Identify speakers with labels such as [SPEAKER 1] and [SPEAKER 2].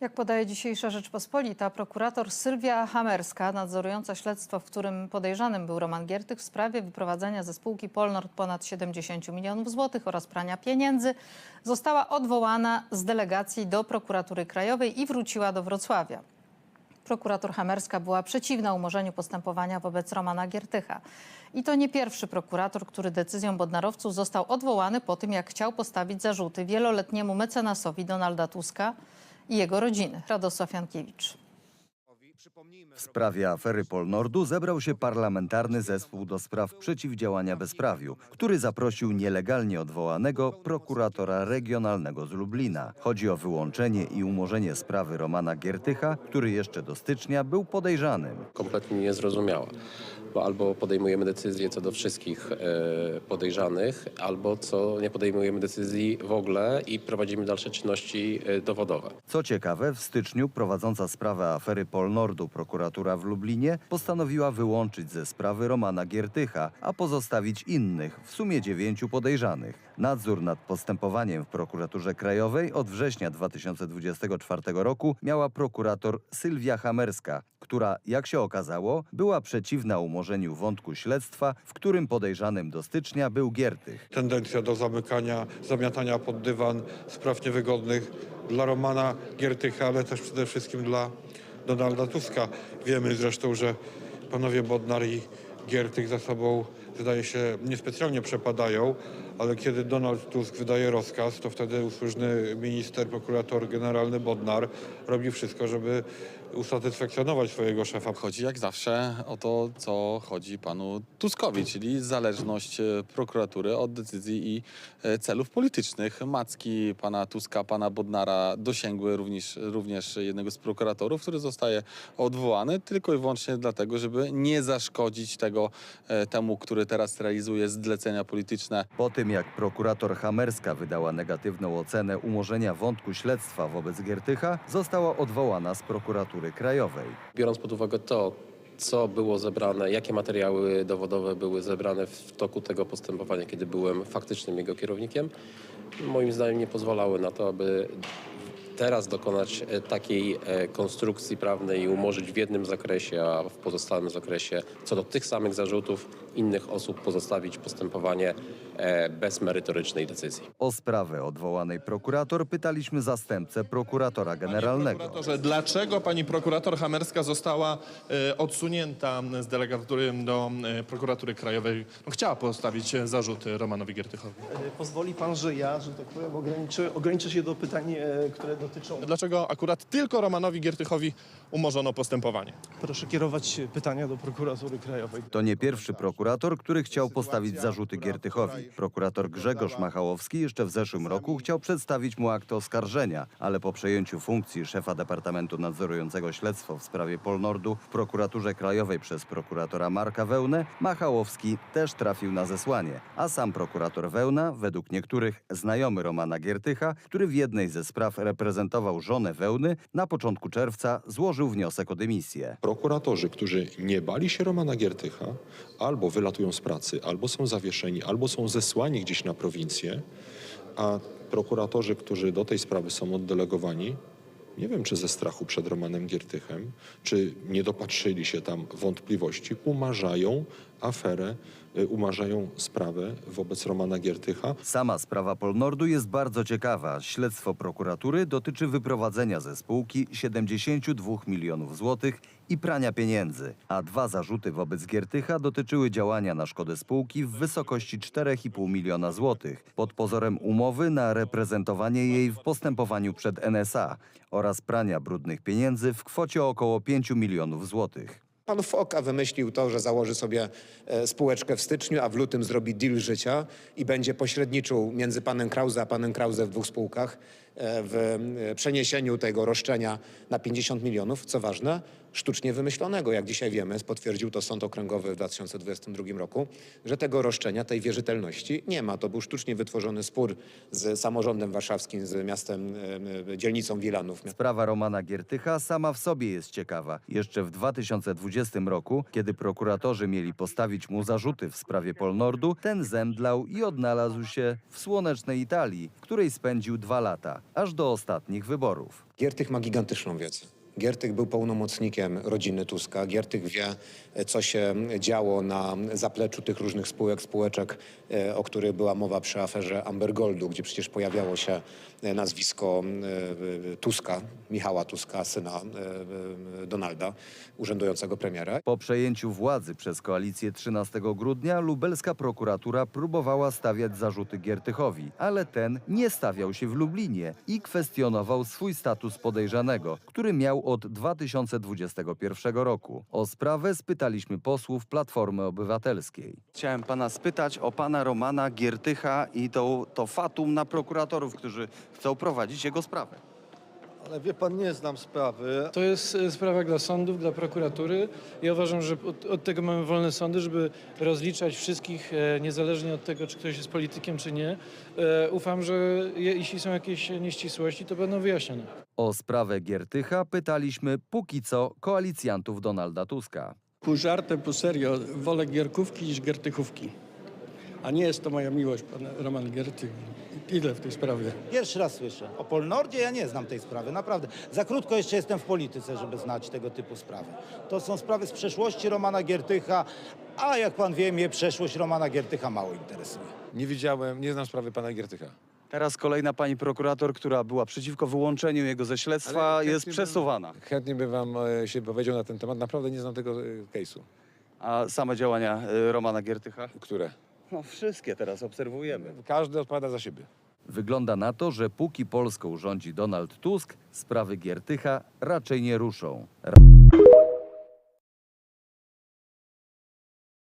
[SPEAKER 1] Jak podaje dzisiejsza Rzeczpospolita, prokurator Sylwia Hamerska, nadzorująca śledztwo, w którym podejrzanym był Roman Giertych w sprawie wyprowadzenia ze spółki Polnord ponad 70 milionów złotych oraz prania pieniędzy, została odwołana z delegacji do prokuratury krajowej i wróciła do Wrocławia. Prokurator Hamerska była przeciwna umorzeniu postępowania wobec Romana Giertycha. I to nie pierwszy prokurator, który decyzją bodnarowców został odwołany po tym, jak chciał postawić zarzuty wieloletniemu mecenasowi Donalda Tuska i jego rodziny. Radosław Jankiewicz.
[SPEAKER 2] W sprawie afery Polnordu zebrał się parlamentarny zespół do spraw przeciwdziałania bezprawiu, który zaprosił nielegalnie odwołanego prokuratora regionalnego z Lublina. Chodzi o wyłączenie i umorzenie sprawy Romana Giertycha, który jeszcze do stycznia był podejrzanym.
[SPEAKER 3] kompletnie niezrozumiała. Bo albo podejmujemy decyzje co do wszystkich e, podejrzanych, albo co nie podejmujemy decyzji w ogóle i prowadzimy dalsze czynności e, dowodowe.
[SPEAKER 2] Co ciekawe, w styczniu prowadząca sprawę afery Polnordu prokuratura w Lublinie postanowiła wyłączyć ze sprawy Romana Giertycha, a pozostawić innych, w sumie dziewięciu podejrzanych. Nadzór nad postępowaniem w prokuraturze krajowej od września 2024 roku miała prokurator Sylwia Hamerska, która, jak się okazało, była przeciwna umorzeniu wątku śledztwa, w którym podejrzanym do stycznia był Giertych.
[SPEAKER 4] tendencja do zamykania, zamiatania pod dywan spraw niewygodnych dla Romana Giertycha, ale też przede wszystkim dla Donalda Tuska. Wiemy zresztą, że panowie Bodnar i Giertych za sobą zdaje się niespecjalnie przepadają, ale kiedy Donald Tusk wydaje rozkaz, to wtedy usłużny minister, prokurator generalny Bodnar robi wszystko, żeby usatysfakcjonować swojego szefa.
[SPEAKER 5] Chodzi jak zawsze o to, co chodzi panu Tuskowi, czyli zależność e, prokuratury od decyzji i e, celów politycznych. Macki pana Tuska, pana Bodnara dosięgły również, również jednego z prokuratorów, który zostaje odwołany tylko i wyłącznie dlatego, żeby nie zaszkodzić tego e, temu, który teraz realizuje zlecenia polityczne
[SPEAKER 2] Po tym, jak prokurator Hamerska wydała negatywną ocenę umorzenia wątku śledztwa wobec Giertycha, została odwołana z prokuratury krajowej.
[SPEAKER 3] Biorąc pod uwagę to, co było zebrane, jakie materiały dowodowe były zebrane w toku tego postępowania, kiedy byłem faktycznym jego kierownikiem, moim zdaniem nie pozwalały na to, aby teraz dokonać e, takiej e, konstrukcji prawnej i umorzyć w jednym zakresie, a w pozostałym zakresie co do tych samych zarzutów innych osób pozostawić postępowanie e, bez merytorycznej decyzji.
[SPEAKER 2] O sprawę odwołanej prokurator pytaliśmy zastępcę prokuratora generalnego.
[SPEAKER 6] Prokuratorze, dlaczego pani prokurator Hamerska została odsunięta z delegatury do prokuratury krajowej? No, chciała postawić zarzuty Romanowi Giertychowi.
[SPEAKER 7] Pozwoli pan, że ja, że tak powiem, ograniczę, ograniczę się do pytań, które dotyczą.
[SPEAKER 6] Dlaczego akurat tylko Romanowi Giertychowi umorzono postępowanie?
[SPEAKER 7] Proszę kierować pytania do prokuratury krajowej.
[SPEAKER 2] To nie pierwszy prokurator, który chciał postawić zarzuty Giertychowi. Prokurator Grzegorz Machałowski jeszcze w zeszłym roku chciał przedstawić mu akt oskarżenia, ale po przejęciu funkcji szefa Departamentu Nadzorującego Śledztwo w sprawie Polnordu w prokuraturze krajowej przez prokuratora Marka Wełnę, Machałowski też trafił na zesłanie. A sam prokurator Wełna, według niektórych znajomy Romana Giertycha, który w jednej ze spraw reprezentował żonę Wełny, na początku czerwca złożył wniosek o dymisję.
[SPEAKER 8] Prokuratorzy, którzy nie bali się Romana Giertycha, albo wylatują z pracy, albo są zawieszeni, albo są zesłani gdzieś na prowincję, a prokuratorzy, którzy do tej sprawy są oddelegowani, nie wiem czy ze strachu przed Romanem Giertychem, czy nie dopatrzyli się tam wątpliwości, umarzają aferę, y, umarzają sprawę wobec Romana Giertycha.
[SPEAKER 2] Sama sprawa Polnordu jest bardzo ciekawa. Śledztwo prokuratury dotyczy wyprowadzenia ze spółki 72 milionów złotych i prania pieniędzy, a dwa zarzuty wobec Giertycha dotyczyły działania na szkodę spółki w wysokości 4,5 miliona złotych pod pozorem umowy na reprezentowanie jej w postępowaniu przed NSA oraz prania brudnych pieniędzy w kwocie około 5 milionów złotych.
[SPEAKER 9] Pan Foka wymyślił to, że założy sobie e, spółeczkę w styczniu, a w lutym zrobi deal życia i będzie pośredniczył między panem Krause a panem Krause w dwóch spółkach w e, przeniesieniu tego roszczenia na 50 milionów, co ważne, sztucznie wymyślonego, jak dzisiaj wiemy, potwierdził to Sąd Okręgowy w 2022 roku, że tego roszczenia, tej wierzytelności nie ma. To był sztucznie wytworzony spór z samorządem warszawskim, z miastem, e, e, dzielnicą Wilanów.
[SPEAKER 2] Sprawa Romana Giertycha sama w sobie jest ciekawa. Jeszcze w 2020 roku, kiedy prokuratorzy mieli postawić mu zarzuty w sprawie Polnordu, ten zemdlał i odnalazł się w słonecznej Italii, w której spędził dwa lata. Aż do ostatnich wyborów.
[SPEAKER 9] Giertych ma gigantyczną wiedzę. Giertych był pełnomocnikiem rodziny Tuska. Giertych wie, co się działo na zapleczu tych różnych spółek, spółeczek, e, o których była mowa przy aferze Amber Goldu, gdzie przecież pojawiało się e, nazwisko e, Tuska, Michała Tuska, syna Donalda, urzędującego premiera.
[SPEAKER 2] Po przejęciu władzy przez koalicję 13 grudnia lubelska prokuratura próbowała stawiać zarzuty Giertychowi, ale ten nie stawiał się w Lublinie i kwestionował swój status podejrzanego, który miał od 2021 roku. O sprawę spytaliśmy posłów Platformy Obywatelskiej. Chciałem pana spytać o pana Romana Giertycha i to, to fatum na prokuratorów, którzy chcą prowadzić jego sprawę.
[SPEAKER 10] Ale wie pan, nie znam sprawy.
[SPEAKER 11] To jest e, sprawa dla sądów, dla prokuratury. Ja uważam, że od, od tego mamy wolne sądy, żeby rozliczać wszystkich, e, niezależnie od tego, czy ktoś jest politykiem, czy nie. E, ufam, że je, jeśli są jakieś nieścisłości, to będą wyjaśnione.
[SPEAKER 2] O sprawę Giertycha pytaliśmy póki co koalicjantów Donalda Tuska.
[SPEAKER 10] Pół żartem, pół serio, wolę gierkówki niż giertychówki. A nie jest to moja miłość, pan Roman Giertych. Ile w tej sprawie?
[SPEAKER 12] Pierwszy raz słyszę. O Polnordzie ja nie znam tej sprawy, naprawdę. Za krótko jeszcze jestem w polityce, żeby znać tego typu sprawy. To są sprawy z przeszłości Romana Giertycha, a jak pan wie, mnie przeszłość Romana Giertycha mało interesuje.
[SPEAKER 13] Nie widziałem, nie znam sprawy pana Giertycha.
[SPEAKER 2] Teraz kolejna pani prokurator, która była przeciwko wyłączeniu jego ze śledztwa,
[SPEAKER 13] Ale
[SPEAKER 2] jest
[SPEAKER 13] chętnie
[SPEAKER 2] przesuwana.
[SPEAKER 13] Chętnie bym wam e, się powiedział na ten temat. Naprawdę nie znam tego e, case'u.
[SPEAKER 2] A same działania y, Romana Giertycha?
[SPEAKER 13] Które?
[SPEAKER 2] No wszystkie teraz obserwujemy.
[SPEAKER 13] Każdy odpowiada za siebie.
[SPEAKER 2] Wygląda na to, że póki Polską rządzi Donald Tusk, sprawy Giertycha raczej nie ruszą.